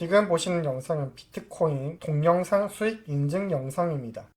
지금 보시는 영상은 비트코인 동영상 수익 인증 영상입니다.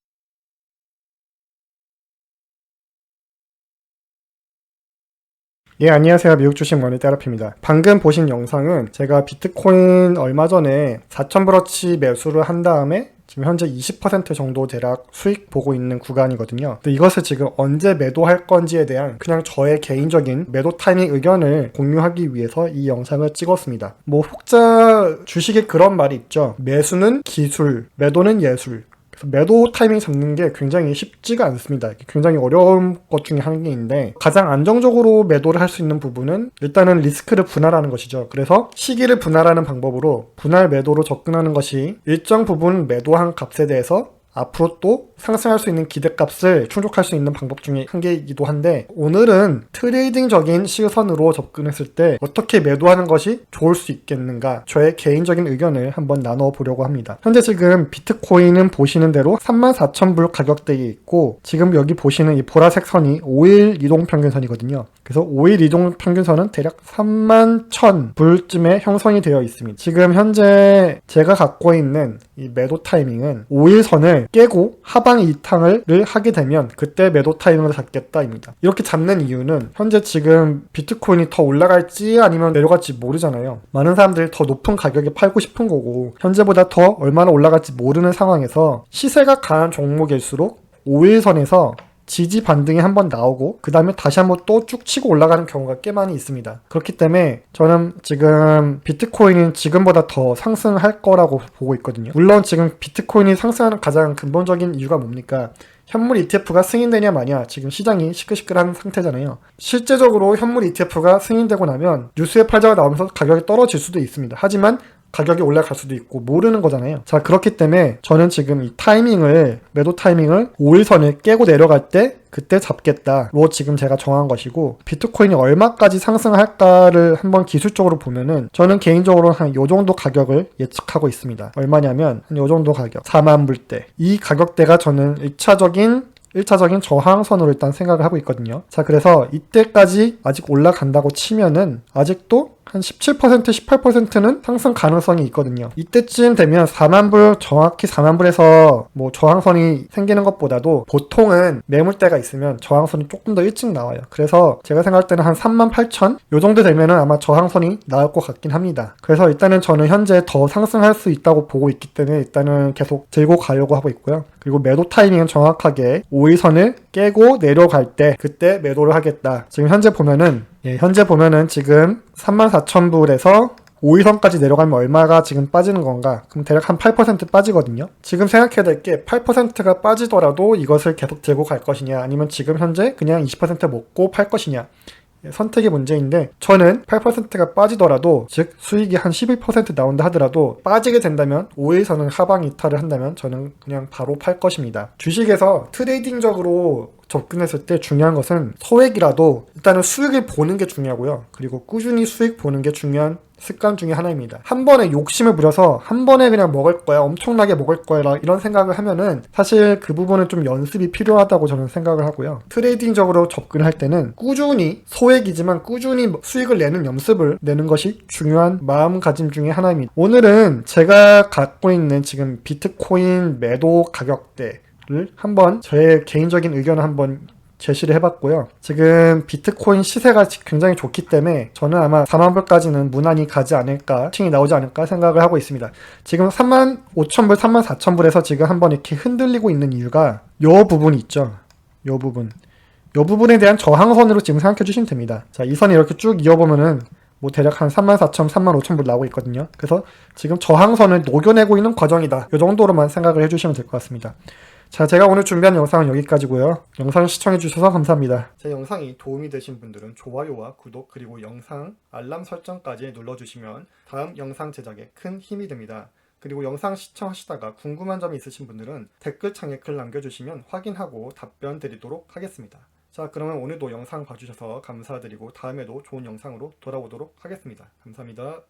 예, 안녕하세요. 미국 주식 머니 테라피입니다. 방금 보신 영상은 제가 비트코인 얼마 전에 4,000브러치 매수를 한 다음에 지금 현재 20% 정도 대략 수익 보고 있는 구간이거든요. 근데 이것을 지금 언제 매도할 건지에 대한 그냥 저의 개인적인 매도 타이밍 의견을 공유하기 위해서 이 영상을 찍었습니다. 뭐 혹자 주식에 그런 말이 있죠. 매수는 기술, 매도는 예술. 매도 타이밍 잡는 게 굉장히 쉽지가 않습니다. 굉장히 어려운 것 중에 한 개인데 가장 안정적으로 매도를 할 수 있는 부분은 일단은 리스크를 분할하는 것이죠. 그래서 시기를 분할하는 방법으로 분할 매도로 접근하는 것이 일정 부분 매도한 값에 대해서 앞으로 또 상승할 수 있는 기대값을 충족할 수 있는 방법 중에 한 개이기도 한데 오늘은 트레이딩적인 시선으로 접근했을 때 어떻게 매도하는 것이 좋을 수 있겠는가 저의 개인적인 의견을 한번 나눠 보려고 합니다. 현재 지금 비트코인은 보시는 대로 34,000불 가격대에 있고 지금 여기 보시는 이 보라색 선이 5일 이동 평균선이거든요. 그래서 5일 이동 평균선은 대략 31,000불쯤에 형성이 되어 있습니다. 지금 현재 제가 갖고 있는 이 매도 타이밍은 5일 선을 깨고 하방 이탕을 하게 되면 그때 매도 타이밍을 잡겠다입니다. 이렇게 잡는 이유는 현재 지금 비트코인이 더 올라갈지 아니면 내려갈지 모르잖아요. 많은 사람들이 더 높은 가격에 팔고 싶은 거고 현재보다 더 얼마나 올라갈지 모르는 상황에서 시세가 강한 종목일수록 5일선에서 지지 반등이 한 번 나오고 그 다음에 다시 한번 또 쭉 치고 올라가는 경우가 꽤 많이 있습니다. 그렇기 때문에 저는 지금 비트코인은 지금보다 더 상승할 거라고 보고 있거든요. 물론 지금 비트코인이 상승하는 가장 근본적인 이유가 뭡니까? 현물 ETF가 승인되냐 마냐 지금 시장이 시끌시끌한 상태잖아요. 실제적으로 현물 ETF가 승인되고 나면 뉴스에 팔자가 나오면서 가격이 떨어질 수도 있습니다. 하지만 가격이 올라갈 수도 있고 모르는 거잖아요. 자 그렇기 때문에 저는 지금 이 타이밍을 매도 타이밍을 5일선을 깨고 내려갈 때 그때 잡겠다로 지금 제가 정한 것이고 비트코인이 얼마까지 상승할까를 한번 기술적으로 보면은 저는 개인적으로 한 요 정도 가격을 예측하고 있습니다. 얼마냐면 한 요 정도 가격 4만 불대 이 가격대가 저는 1차적인 1차적인 저항선으로 일단 생각을 하고 있거든요. 자, 그래서 이때까지 아직 올라간다고 치면은 아직도 한 17%, 18%는 상승 가능성이 있거든요. 이때쯤 되면 4만 불, 정확히 4만 불에서 뭐 저항선이 생기는 것보다도 보통은 매물대가 있으면 저항선이 조금 더 일찍 나와요. 그래서 제가 생각할 때는 한 3만 8천? 요 정도 되면은 아마 저항선이 나올 것 같긴 합니다. 그래서 일단은 저는 현재 더 상승할 수 있다고 보고 있기 때문에 일단은 계속 들고 가려고 하고 있고요. 그리고 매도 타이밍은 정확하게 5일선을 깨고 내려갈 때 그때 매도를 하겠다. 지금 현재 보면은 예, 현재 보면은 지금 34,000불에서 5일선까지 내려가면 얼마가 지금 빠지는 건가? 그럼 대략 한 8% 빠지거든요. 지금 생각해야 될 게 8%가 빠지더라도 이것을 계속 들고 갈 것이냐, 아니면 지금 현재 그냥 20% 먹고 팔 것이냐. 예, 선택의 문제인데 저는 8%가 빠지더라도 즉 수익이 한 11% 나온다 하더라도 빠지게 된다면 5일선은 하방 이탈을 한다면 저는 그냥 바로 팔 것입니다. 주식에서 트레이딩적으로 접근했을 때 중요한 것은 소액이라도 일단은 수익을 보는 게 중요하고요. 그리고 꾸준히 수익 보는 게 중요한 습관 중에 하나입니다. 한 번에 욕심을 부려서 한 번에 그냥 먹을 거야, 엄청나게 먹을 거야, 이런 생각을 하면은 사실 그 부분은 좀 연습이 필요하다고 저는 생각을 하고요. 트레이딩적으로 접근할 때는 꾸준히 소액이지만 꾸준히 수익을 내는 연습을 내는 것이 중요한 마음가짐 중에 하나입니다. 오늘은 제가 갖고 있는 지금 비트코인 매도 가격대 를 한번 저의 개인적인 의견을 한번 제시를 해봤고요. 지금 비트코인 시세가 굉장히 좋기 때문에 저는 아마 4만 불까지는 무난히 가지 않을까, 층이 나오지 않을까 생각을 하고 있습니다. 지금 3만 5천 불, 3만 4천 불에서 지금 한번 이렇게 흔들리고 있는 이유가 요 부분이 있죠. 요 부분. 요 부분에 대한 저항선으로 지금 생각해 주시면 됩니다. 자, 이 선이 이렇게 쭉 이어보면은 뭐 대략 한 34,000, 35,000불 나오고 있거든요. 그래서 지금 저항선을 녹여내고 있는 과정이다. 이 정도로만 생각을 해주시면 될 것 같습니다. 자, 제가 오늘 준비한 영상은 여기까지고요. 영상 시청해주셔서 감사합니다. 제 영상이 도움이 되신 분들은 좋아요와 구독 그리고 영상 알람 설정까지 눌러주시면 다음 영상 제작에 큰 힘이 됩니다. 그리고 영상 시청하시다가 궁금한 점이 있으신 분들은 댓글창에 글 남겨주시면 확인하고 답변 드리도록 하겠습니다. 자, 그러면 오늘도 영상 봐주셔서 감사드리고 다음에도 좋은 영상으로 돌아오도록 하겠습니다. 감사합니다.